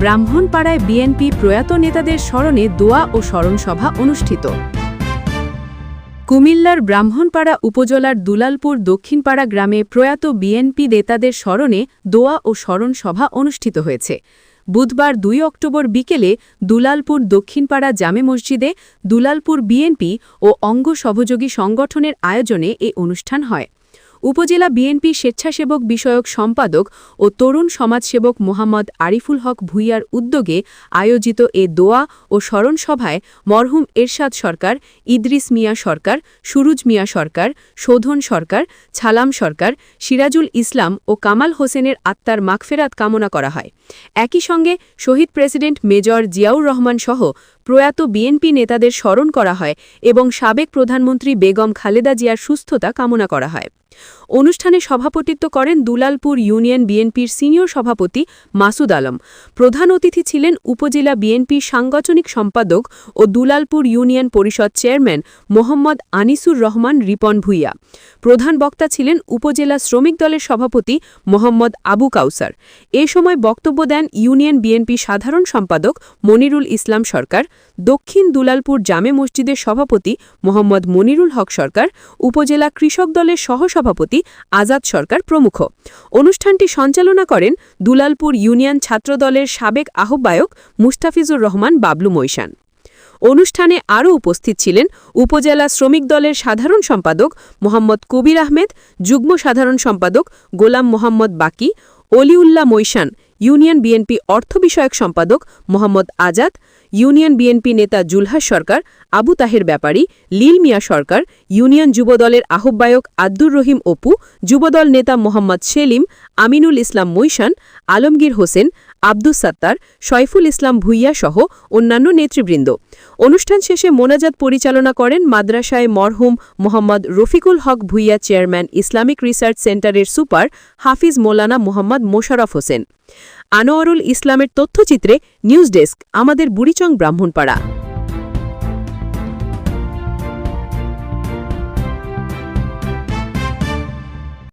ব্রাহ্মণপাড়ায় BNP প্রয়াত নেতাদের স্মরণে দোয়া ও স্মরণসভা অনুষ্ঠিত। কুমিল্লার ব্রাহ্মণপাড়া উপজেলার দুলালপুর দক্ষিণপাড়া গ্রামে প্রয়াত বিএনপি নেতাদের স্মরণে দোয়া ও স্মরণ সভা অনুষ্ঠিত হয়েছে। বুধবার দুই অক্টোবর বিকেলে দুলালপুর দক্ষিণপাড়া জামে মসজিদে দুলালপুর বিএনপি ও অঙ্গ সহযোগী সংগঠনের আয়োজনে এ অনুষ্ঠান হয়। উপজেলা বিএনপি স্বেচ্ছাসেবক বিষয়ক সম্পাদক ও তরুণ সমাজসেবক মোহাম্মদ আরিফুল হক ভুইয়ার উদ্যোগে আয়োজিত এ দোয়া ও স্মরণ সভায় মরহুম এরশাদ সরকার, ইদ্রিস মিয়া সরকার, সুরুজ মিয়া সরকার, শোধন সরকার, ছালাম সরকার, সিরাজুল ইসলাম ও কামাল হোসেনের আত্মার মাগফেরাত কামনা করা হয়। একই সঙ্গে শহীদ প্রেসিডেন্ট মেজর জিয়াউর রহমান সহ প্রয়াত বিএনপি নেতাদের স্মরণ করা হয় এবং সাবেক প্রধানমন্ত্রী বেগম খালেদা জিয়ার সুস্থতা কামনা করা হয়। অনুষ্ঠানে সভাপতিত্ব করেন দুলালপুর ইউনিয়ন বিএনপির সিনিয়র সভাপতি মাসুদ আলম। প্রধান অতিথি ছিলেন উপজেলা বিএনপির সাংগঠনিক সম্পাদক ও দুলালপুর ইউনিয়ন পরিষদ চেয়ারম্যান মোহাম্মদ আনিসুর রহমান রিপন ভুইয়া। প্রধান বক্তা ছিলেন উপজেলা শ্রমিক দলের সভাপতি মোহাম্মদ আবু কাউসার। এ সময় বক্তব্য দেন ইউনিয়ন বিএনপি সাধারণ সম্পাদক মনিরুল ইসলাম সরকার। দক্ষিণ দুলালপুর জামে মসজিদের সভাপতি মোহাম্মদ মনিরুল হক সরকার, উপজেলা কৃষক দলের সহসভাপতি আজাদ সরকার প্রমুখ। অনুষ্ঠানটি সঞ্চালনা করেন দুলালপুর ইউনিয়ন ছাত্রদলের সাবেক আহ্বায়ক মুস্তাফিজুর রহমান বাবলু মৈশান। অনুষ্ঠানে আরও উপস্থিত ছিলেন উপজেলা শ্রমিক দলের সাধারণ সম্পাদক মোহাম্মদ কবির আহমেদ, যুগ্ম সাধারণ সম্পাদক গোলাম মোহাম্মদ বাকি, অলিউল্লাহ মৈশান, ইউনিয়ন বিএনপি অর্থ বিষয়ক সম্পাদক মোহাম্মদ আজাদ ইউনিয়ন বিএনপি নেতা জুলহাস সরকার, আবু তাহের ব্যাপারী, লীল মিয়া সরকার, ইউনিয়ন যুবদলের আহ্বায়ক আব্দুর রহিম অপু, যুবদল নেতা মোহাম্মদ সেলিম, আমিনুল ইসলাম মৈশান, আলমগীর হোসেন, আব্দুস সাত্তার, শয়ফুল ইসলাম ভুইয়া সহ অন্যান্য নেতৃবৃন্দ। অনুষ্ঠান শেষে মোনাজাত পরিচালনা করেন মাদ্রাসায় মরহুম Mohammad Rafiqul Haque Bhuiyan chairman Islamic research সেন্টারের সুপার হাফিজ মোলানা মোহাম্মদ মোশারফ হোসেন। আনোয়ারুল ইসলামের তথ্যচিত্রে নিউজ ডেস্ক, আমাদের বুড়িচং ব্রাহ্মণপাড়া।